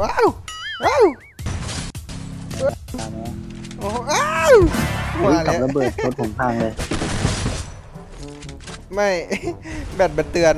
ว้าวว้าวตามนี้โอ้ว้าววิ่มางกับแล้วระเบิดรถผมพังเลย ไม่ แบตแบตเตือน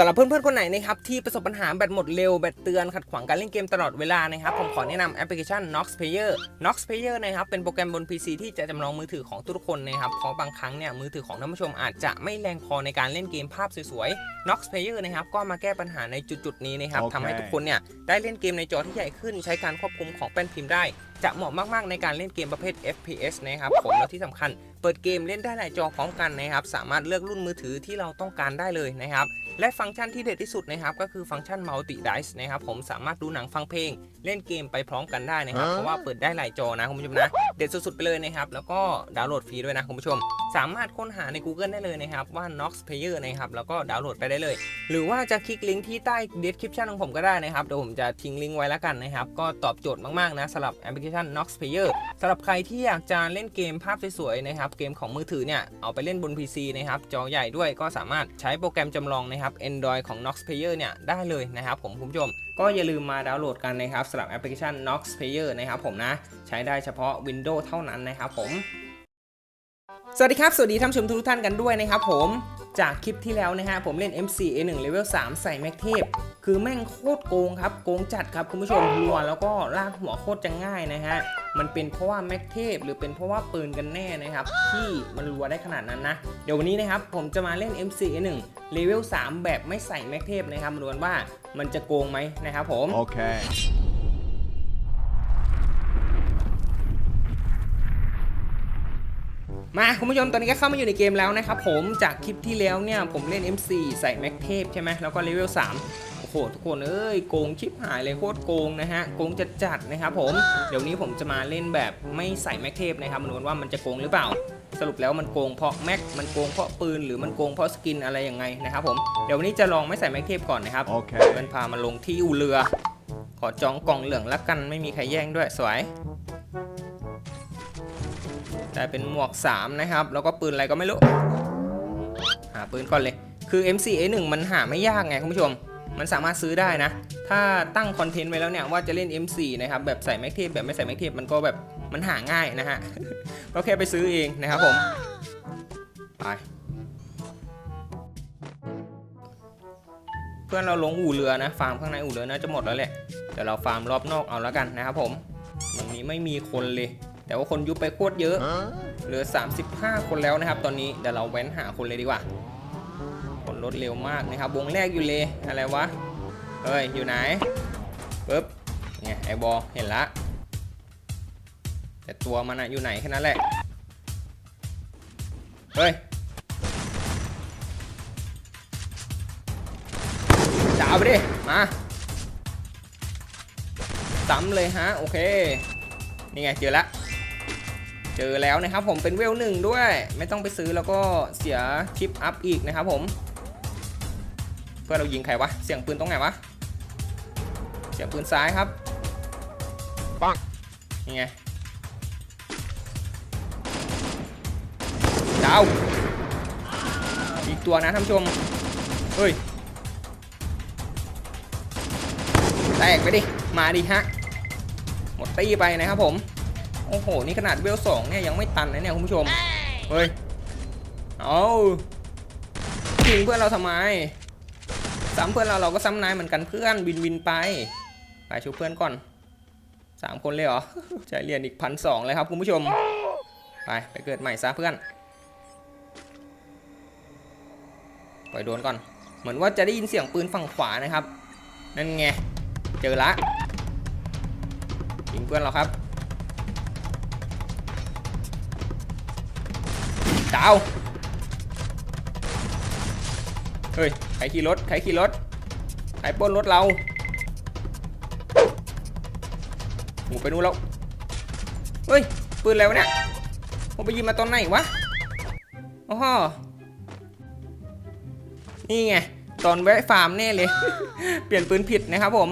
สำหรับเพื่อนๆคนไหนนะครับที่ประสบปัญหาแบตหมดเร็วแบตเตือนขัดขวางการเล่นเกมตลอดเวลานะครับผมขอแนะนำแอปพลิเคชัน Nox Player Nox Player นะครับเป็นโปรแกรมบน PC ที่จะจำลองมือถือของทุกๆคนนะครับเพราะบางครั้งเนี่ยมือถือของท่านผู้ชมอาจจะไม่แรงพอในการเล่นเกมภาพสวยๆ Nox Player นะครับก็มาแก้ปัญหาในจุดๆนี้นะครับโอเคทำให้ทุกคนเนี่ยได้เล่นเกมในจอที่ใหญ่ขึ้น ใช้การควบคุมของแป้นพิมพ์ได้จะเหมาะมาก ๆ ในการเล่นเกมประเภท FPS นะครับผมแล้วที่สำคัญ เปิดเกมเล่นได้หลายจอพร้อมกันนะครับ สามารถเลือกรุ่นมือถือที่เราต้องการได้เลยนะครับ และฟังก์ชันที่เด็ดที่สุดนะครับก็คือฟังก์ชัน Multi Dice นะครับผมสามารถดูหนังฟังเพลง เล่นเกมไปพร้อมกันได้นะครับเพราะว่าเปิดได้หลายจอนะคุณผู้ชมนะ เด็ดสุดๆไปเลยนะครับแล้วก็ดาวน์โหลดฟรีด้วยนะคุณผู้ชม สามารถค้นหาใน Google ได้เลยนะครับว่า Nox Player นะครับแล้วก็ดาวน์โหลดไปได้เลย หรือว่าจะคลิกลิงก์ที่ใต้ description ของผมก็ได้นะครับเดี๋ยวผมจะทิ้งลิงก์ไว้แล้วกันนะครับก็ตอบโจทย์มากๆนะสำหรับแอปพลิเคชัน Nox Player สำหรับใครที่อยากจะเล่นเกมภาพสวยๆนะครับเกมของมือถือเนี่ยเอาไปเล่นบน PC นะครับจอใหญ่ด้วยก็สามารถใช้โปรแกรมจำลองนะครับ Android ของ Nox Player เนี่ยได้เลยนะครับผมคุณผู้ชม ก็อย่าลืมมาดาวน์โหลดกันนะครับสำหรับแอปพลิเคชัน Nox Player นะครับผมนะ ใช้ได้เฉพาะ Windows เท่านั้นนะครับผมสวัสดีครับ สวัสดีท่านผู้ชมทุกท่านกันด้วยนะครับผม จากคลิปที่แล้วนะฮะผมเล่น MC A1 Level 3 ใส่แม็กเทพ คือแม่งโคตรโกงครับ โกงจัดครับคุณผู้ชมรัวแล้วก็ลากหัวโคตรจะง่ายนะฮะ มันเป็นเพราะว่าแม็กเทพ หรือเป็นเพราะว่าปืนกันแน่นะครับ ที่มันรัวได้ขนาดนั้นนะ เดี๋ยววันนี้นะครับ ผมจะมาเล่น MC A1 Level 3 แบบไม่ใส่แม็กเทพนะครับมาดูกันว่ามันจะโกงไหมนะครับผม Okay. มาคุณผู้ชมตอนนี้ก็เข้ามาอยู่ในเกมแล้วนะครับผมจากคลิปที่แล้วเนี่ยผมเล่น M4 ใส่แม็กเทพใช่ไหมแล้วก็เลเวล3โอ้โหทุกคนเอ้ยโกงชิบหายเลยโคตรโกงนะฮะโกงจัดจัดๆนะครับผมเดี๋ยวนี้ผมจะมาเล่นแบบไม่ใส่แม็กเทพนะครับมาดูกันว่ามันจะโกงหรือเปล่า สรุปแล้วมันโกงเพราะแม็กมันโกงเพราะปืนหรือมันโกงเพราะสกินอะไรยังไงนะครับผมเดี๋ยววันนี้จะลองไม่ใส่แม็กเทพก่อนนะครับโอเคมันพามาลงที่อู่เรือ ขอจองกล่องเหลืองละกันไม่มีใครแย่งด้วยสวย ได้เป็นหมวก 3 นะครับ แล้วก็ปืนอะไรก็ไม่รู้ หาปืนก่อนเลย คือ MCA1 มันหาไม่ยากไงคุณผู้ชม มันสามารถซื้อได้นะ ถ้าตั้งคอนเทนต์ไว้แล้วเนี่ยว่าจะเล่น M4 นะครับ แบบใส่แม็กเทปแบบไม่ใส่แม็กเทปมันก็แบบมันหาง่ายนะฮะ ก็แค่ไปซื้อเองนะครับผม ไป เพื่อนเราลงอู่เรือนะ ฟาร์มข้างในอู่เรือน่าจะหมดแล้วแหละเดี๋ยวเราฟาร์มรอบนอกเอาแล้วกันนะครับผมตรงนี้ไม่มีคนเลย แต่ว่าคนยุบไปโคตรเยอะ เหลือ 35 คนแล้วนะครับ ตอนนี้เดี๋ยวเราแว้นหาคนเลยดีกว่า คนรถเร็วมากนะครับ วงแรกอยู่เลยอะไรวะ เฮ้ย อยู่ไหนปึ๊บ เนี่ยไอบอลเห็นละ แต่ตัวมันอะอยู่ไหนแค่นั้นแหละ เฮ้ยดาวไปดิ มาซ้ำเลยฮะ โอเค นี่ไงเจอละ เจอแล้วนะครับผมเป็นเวลหนึ่งด้วย ไม่ต้องไปซื้อแล้วก็เสียชิปอัพอีกนะครับผม เพื่อนเรายิงใครวะ เสียงปืนตรงไหนวะ เสียงปืนซ้ายครับปังนี่ไงดาวอีกตัวนะท่านผู้ชมเฮ้ยแตกไปดิ มาดิฮะ หมดตี้ไปนะครับผม โอ้โห นี่ขนาดเวลสองเนี่ยยังไม่ตันนะเนี่ยคุณผู้ชม เฮ้ย เอายิงเพื่อนเราทำไมซ้ำเพื่อนเราเราก็ซ้ำนายเหมือนกันเพื่อนวินวินไป ไปชูเพื่อนก่อนสามคนเลยเหรอใช้เหรียญอีกพันสองเลยครับคุณผู้ชม ไปไปเกิดใหม่ซะเพื่อนปล่อยโดนก่อน เหมือนว่าจะได้ยินเสียงปืนฝั่งขวานะครับ นั่นไง เจอละยิงเพื่อนเราครับ ดาวเฮ้ยใครขี่รถใครขี่รถใครปล้นรถเราหมูไปนู่นแล้วเฮ้ยปืนแล้วะเนี่ยผมไปยิงมาตอนไหนวะอ๋อนี่ไงตอนแวะฟาร์มแน่เลย เปลี่ยนปืนผิดนะครับผม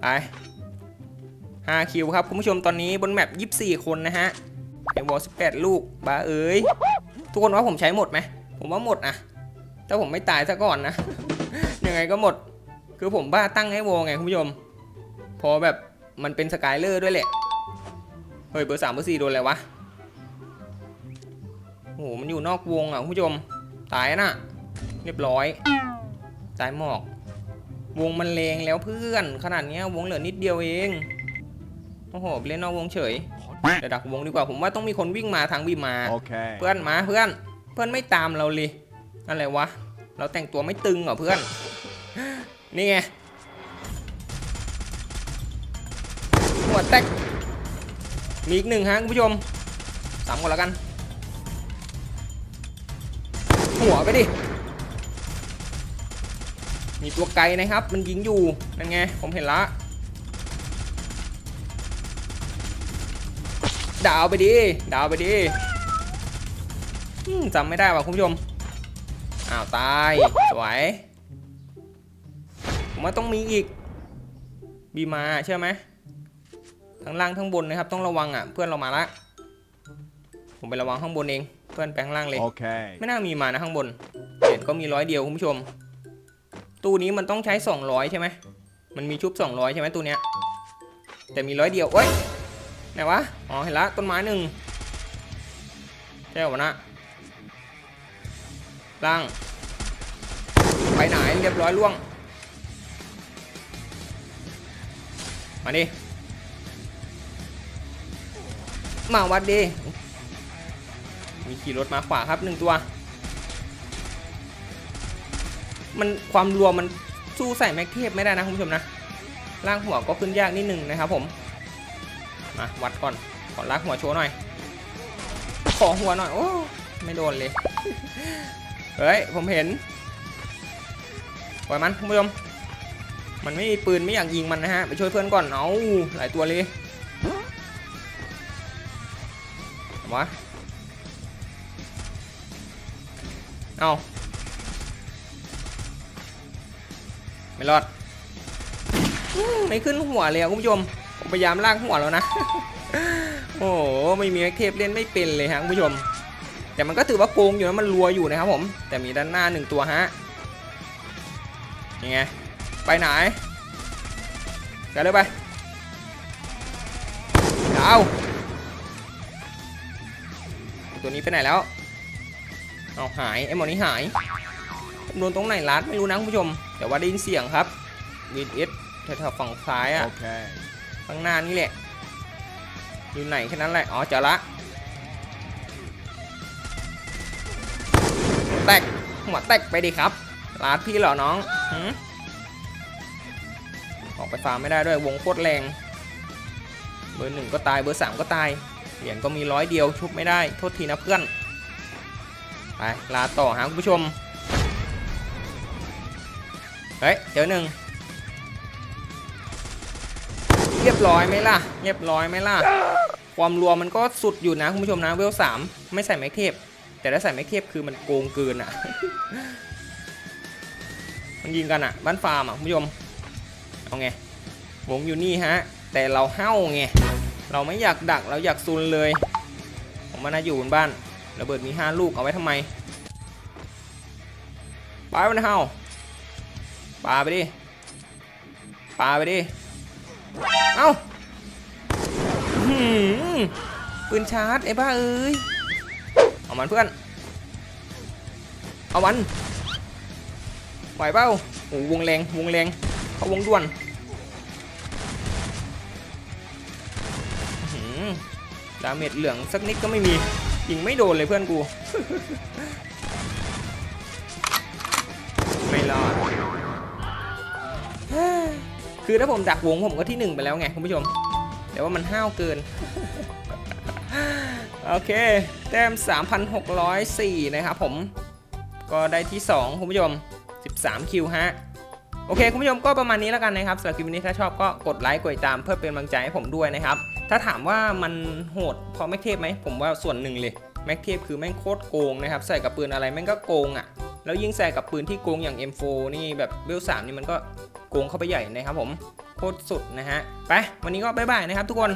ไป5คิวครับ คุณผู้ชมตอนนี้บนแมป24 คนนะฮะ ไอวอล18ลูกบ้าเอ้ยทุกคนว่าผมใช้หมดไหมผมว่าหมดนะถ้าผมไม่ตายซะก่อนนะยังไงก็หมด คือผมบ้าตั้งให้วงไงคุณผู้ชม พอแบบมันเป็นสกายเลอร์ด้วยแหละ เฮ้ยเบอร์สามเบอร์สี่โดนอะไรวะโอ้โหมันอยู่นอกวงอะคุณผู้ชม ตายน่ะ เรียบร้อย ตายหมอก วงมันเลงแล้วเพื่อน ขนาดนี้วงเหลือนิดเดียวเอง โอ้โหเล่นนอกวงเฉย เดี๋ยวดักวงดีกว่าผมว่าต้องมีคนวิ่งมาทางบีมา Okay. เพื่อนมาเพื่อนเพื่อนไม่ตามเราเลยอะไรวะเราแต่งตัวไม่ตึงเหรอเพื่อน นี่ไงหัวแตกมีอีกหนึ่งฮะคุณผู้ชมสามก่อนแล้วกัน หัวไปดิ มีตัวไกลนะครับ มันยิงอยู่นั่นไงผมเห็นละ ดาวไปดิดาวไปดิอืมจำไม่ได้ว่ะคุณผู้ชม อ้าวตาย สวยผมว่าต้องมีอีก บีมาเชื่อไหมทั้งล่างทั้งบนนะครับ ต้องระวังอะ เพื่อนเรามาละ ผมไประวังข้างบนเอง เพื่อนแปลงล่างเลย Okay. ไม่น่ามีมานะข้างบนเหรียญก็มีร้อยเดียวคุณผู้ชม ตู้นี้มันต้องใช้ 200 ใช่ไหมมันมีชุบ 200 ใช่ไหมตู้เนี้ยแต่มีร้อยเดียวเอ้ย ไหนวะ อ๋อ เห็นละต้นไม้หนึ่งใช่เหรอวนะล่าง ไปไหนเรียบร้อยล่วง มาดิ มาวัดดี มีขี่รถมาขวาครับหนึ่งตัว มันความรัวมมันสู้ใส่แม็กเทพไม่ได้นะคุณผู้ชมนะ ล่างหัวก็ขึ้นยากนิดหนึ่งนะครับผม มาวัดก่อนขอลากหัวโชว์หน่อย ขอหัวหน่อย โอ้ ไม่โดนเลย เฮ้ย ผมเห็นปล่อยมันคุณผู้ชมมันไม่มีปืนไม่อยากยิงมันนะฮะ ไปช่วยเพื่อนก่อน เอาหลายตัวเลย วะ เอาไม่รอด ไม่ขึ้นหัวเลยอะคุณผู้ชม พยายามล่ากหัวแล้วนะ โอ้โหไม่มีแม็กเทปเล่นไม่เป็นเลยฮะคุณผู้ชม แต่มันก็ถือว่าโกงอยู่นะมันรัวอยู่นะครับผม แต่มีด้านหน้าหนึ่งตัวฮะยังไงไปไหนกันเลยไปดาวตัวนี้ไปไหนแล้วเอาหายไอ้หมอนี้หายโดนตรงไหนลัดไม่รู้นะคุณผู้ชม แต่ว่าได้ยินเสียงครับวีดเอสแถวฝั่งซ้ายอะ Okay. ข้างหน้านี่แหละ อยู่ไหนแค่นั้นแหละ อ๋อเจอละ แตกหัวแตกไปดิครับลาดพี่เหรอน้องหืมออกไปฟาร์มไม่ได้ด้วยวงโคตรแรง เบอร์หนึ่งก็ตายเบอร์สามก็ตาย เหรียญก็มีร้อยเดียวชุบไม่ได้ โทษทีนะเพื่อน ไปลาต่อฮะคุณผู้ชม เฮ้ย เจอหนึ่ง รียบร้อยไหมล่ะ เรียบร้อยไหมล่ะ ความรัวมันก็สุดอยู่นะคุณผู้ชมนะเวลสามไม่ใส่แม็กเทปแต่ถ้าใส่แม็กเทปคือมันโกงเกินอะ มันยิงกันอะ บ้านฟาร์มอะคุณผู้ชม เอาไงวงอยู่นี่ฮะ แต่เราเห้าไง เราไม่อยากดักเราอยากซุนเลย ผมมาน่าอยู่บนบ้านระเบิดมี 5 ลูกเอาไว้ทำไมปาไปมันเห้าปาไปดิปาไปดิ เอ้าปืนชาร์จไอ้บ้าเอ้ย เอามันเพื่อน เอามันไหวเปล่าโอ้วงแรงวงแรงเขาวงด่วนดาเมจเหลืองสักนิดก็ไม่มียิงไม่โดนเลยเพื่อนกู ไม่รอด คือถ้าผมดักวงผมก็ที่หนึ่งไปแล้วไงคุณผู้ชม แต่ว่ามันห้าวเกิน โอเค แต้ม 3,604 นะครับผม ก็ได้ที่ 2 คุณผู้ชม 13 คิวฮะ โอเค คุณผู้ชมก็ประมาณนี้แล้วกันนะครับสำหรับคลิปนี้ถ้าชอบก็กดไลค์กดติดตามเพื่อเป็นกำลังใจให้ผมด้วยนะครับ ถ้าถามว่ามันโหดพราะแม็กเทปไหมผมว่าส่วนหนึ่งเลยแม็กเทปคือแม่งโคตรโกงนะครับใส่กับปืนอะไรแม่งก็โกงอะแล้วยิ่งใส่กับปืนที่โกงอย่าง M4 นี่แบบเวล3นี่มันก็ โกงเข้าไปใหญ่นะครับผมโคตรสุดนะฮะไปวันนี้ก็บ๊ายบายนะครับทุกคน